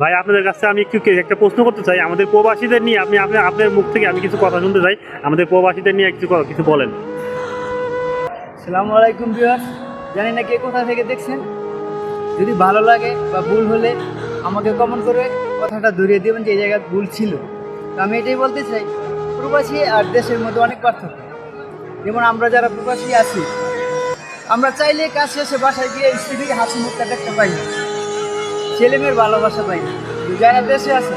ভাই, আপনাদের কাছে আমি একটু একটা প্রশ্ন করতে চাই। আমাদের প্রবাসীদের নিয়ে আপনি আপনি আপনার মুখ থেকে আমি কিছু কথা শুনতে চাই। আমাদের প্রবাসীদের নিয়ে কিছু কিছু বলেন। সালামু আলাইকুম ভিউয়ার্স। জানি না কে কোথা থেকে দেখছেন। যদি ভালো লাগে বা ভুল হলে আমাকে কমেন্ট করে কথাটা ধরিয়ে দেবেন যে এই জায়গায় ভুল ছিল। আমি এটাই বলতে চাই, প্রবাসী আর দেশের মধ্যে অনেক পার্থক্য। যেমন আমরা যারা প্রবাসী আছি, আমরা চাইলে কাজ শেষে বাসায় গিয়ে স্ত্রীর হাসি মুখটা দেখতে পাই না। ছেলে মেয়ের ভালোবাসা পাই না। যারা দেশে আছে।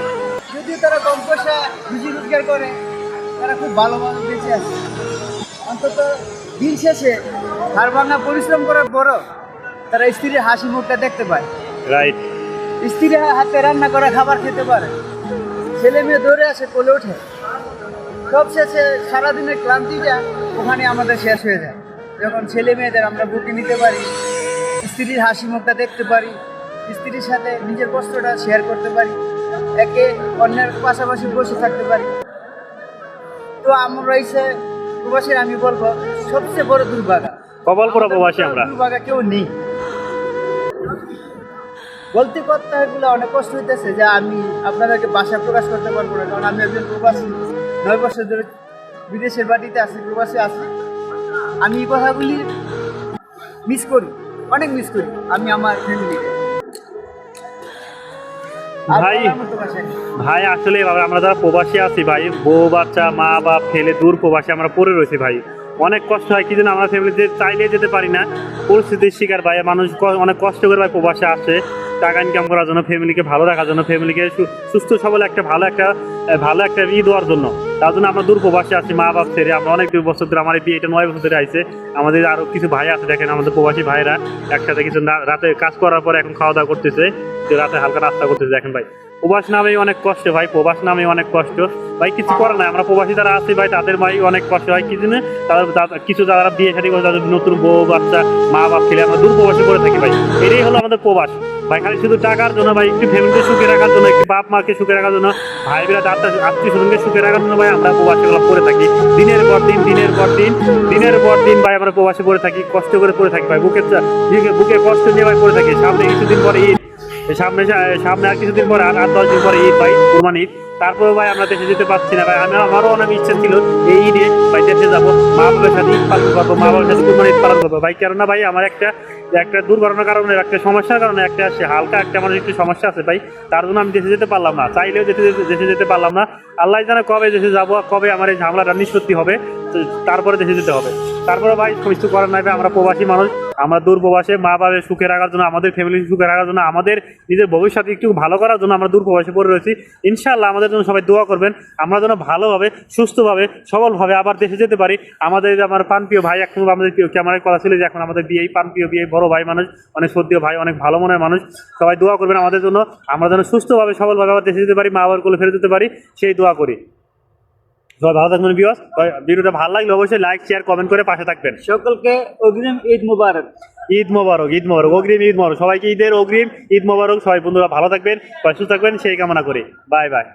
যদিও তারা কম পয়সা রুজি রোজগার করে তারা খুব ভালোভাবে বেঁচে আছে। অন্তত দিন শেষে হার ভাঙা পরিশ্রম করার পরও তারা স্ত্রীর হাসি মুখটা দেখতে পায়। রাইট স্ত্রীর হাতে রান্না করা খাবার খেতে পারে। ছেলে মেয়ে দৌড়ে আসে কোলে ওঠে। সব শেষে সারাদিনের ক্লান্তিটা ওখানে আমাদের শেষ হয়ে যায়। যখন ছেলে মেয়েদের আমরা বুকে নিতে পারি স্ত্রীর হাসি মুখটা দেখতে পারি স্ত্রীর সাথে নিজের কষ্টটা শেয়ার করতে পারি একে অন্যের পাশাপাশি বসে থাকতে পারি। তো আমার রয়েছে প্রবাসীর আমি বলব সবচেয়ে বড় দুর্ভাগা। কপাল পোড়া প্রবাসী আমরা। দুর্ভাগা কেউ নেই। বলতে কথা এগুলো অনেক কষ্ট হইতেছে যে আমি আপনাদেরকে বাসা প্রকাশ করতে পারব না কারণ আমি একজন প্রবাসী। নয় বছর ধরে বিদেশের বাড়িতে আছি প্রবাসী আছি। আমি এই কথাগুলি মিস করি অনেক মিস করি। আমি আমার ফ্যামিলিকে ভাই ভাই, আসলে আমরা যারা প্রবাসী আছি ভাই, বউ, বাচ্চা, মা, বাপ ফেলে দূর প্রবাসী আমরা পড়ে রয়েছি ভাই। অনেক কষ্ট হয়, কি যেন আমরা ফ্যামিলিতে চাইলে যেতে পারি না। পরিস্থিতির শিকার ভাই, মানুষ অনেক কষ্ট করে ভাই প্রবাসে আসে। টাকা ইনকাম করার জন্য ফ্যামিলিকে ভালো রাখার জন্য ফ্যামিলিকে সুস্থ, সবল একটা, ভালো একটা ভালো একটা ই দেওয়ার জন্য। তার জন্য আমরা দূর প্রবাসে আছি, মা, বাপ ছেড়ে আমরা অনেক দূর বছর ধরে, আমার এই বিয়েটা নয় বছর ধরে আইছে। আমাদের আরও কিছু ভাই আছে, দেখেন আমাদের প্রবাসী ভাইরা একসাথে কিছু রাতে কাজ করার পর এখন খাওয়া দাওয়া করতেছে। যে রাতে হালকা নাস্তা করতেছে দেখেন ভাই, প্রবাস নামেই অনেক কষ্ট ভাই, প্রবাস নামেই অনেক কষ্ট। ভাই, কিছু করে না আমরা প্রবাসী যারা আছি ভাই, তাদের ভাই অনেক কষ্ট। হয় কিছু না তাদের কিছু যারা বিয়ে শাদী করে, তাদের নতুন বউ, বাচ্চা, মা, বাপ ছেলে আমরা দূর প্রবাসী করে থাকি ভাই। এটাই হলো আমাদের প্রবাস। ভাই, খালি শুধু টাকার জন্য ভাই, একটু ফ্যামিলিকে সুখে রাখার জন্য, একটু বাপ মাকে সুখে রাখার জন্য ভাই বিরাট আত্মীয় স্বজনকে সুখে রাখার জন্য ভাই আমরা প্রবাসীগুলো করে থাকি। দিনের পর দিন, দিনের পর দিন, দিনের পর দিন ভাই আমরা প্রবাসী করে থাকি, কষ্ট করে করে থাকি ভাই। বুকের বুকে- কষ্ট নিয়ে ভাই করে থাকি। সামনে কিছুদিন পরে ঈদ। সামনে সামনে আর কিছুদিন পরে আর দশ দিন পরে ঈদ ভাই কুরবানি ঈদ। তারপরে ভাই আমরা দেশে যেতে পারছি না ভাই। আমি আমারও অনেক ইচ্ছা ছিল এই ঈদে ভাই দেশে যাব। মা বাবার সাথে ঈদ পালন করব, মা বাবার সাথে কুরবানি ঈদ পালন করব। ভাই, কেননা ভাই আমার একটা একটা দুর্ঘটনার কারণে, একটা সমস্যার কারণে একটা সে হালকা একটা আমার একটু সমস্যা আছে ভাই। তার জন্য আমি দেশে যেতে পারলাম না। চাইলেও যেতে- দেশে যেতে পারলাম না। আল্লাহ জানে কবে দেশে যাব, কবে আমার এই ঝামেলাটা নিষ্পত্তি হবে। তারপরে দেশে যেতে হবে। তারপরে ভাই, কিছু করার নাই ভাই। আমরা প্রবাসী মানুষ। আমরা দূর প্রবাসে মা বাবার সুখে রাখার জন্য, আমাদের ফ্যামিলি সুখে রাখার জন্য, আমাদের নিজের ভবিষ্যৎ একটু ভালো করার জন্য আমরা দূর প্রবাসে পড়ে রয়েছি। ইনশাআল্লাহ আমাদের জন্য সবাই দোয়া করবেন। আমরা যেন ভালোভাবে, সুস্থভাবে, সবলভাবে আবার দেশে যেতে পারি। আমাদের আমার পানপ্রিয় ভাই, এখন আমাদের ক্যামেরায় কথা ছিল যে এখন আমাদের বিয়ে পানপ্রিয় বিয়ে, বড় ভাই মানুষ, অনেক সত্যি ভাই, অনেক ভালো মনের মানুষ। সবাই দোয়া করবেন আমাদের জন্য। আমরা যেন সুস্থভাবে, সবলভাবে আবার দেশে যেতে পারি, মা বাবার কোলে ফেরত যেতে পারি, সেই দোয়া করি। সবাই ভালো থাকবেন বিয়স ভিডিওটা ভালো লাগলে অবশ্যই লাইক শেয়ার কমেন্ট করে পাশে থাকবেন। সকলকে অগ্রিম ঈদ মুবারক। ঈদ মোবারক ঈদ মোবারক অগ্রিম ঈদ মোবারক। সবাইকে ঈদের অগ্রিম ঈদ মোবারক। সবাই বন্ধুরা ভালো থাকবেন সুস্থ থাকবেন সেই কামনা করি। Bye bye.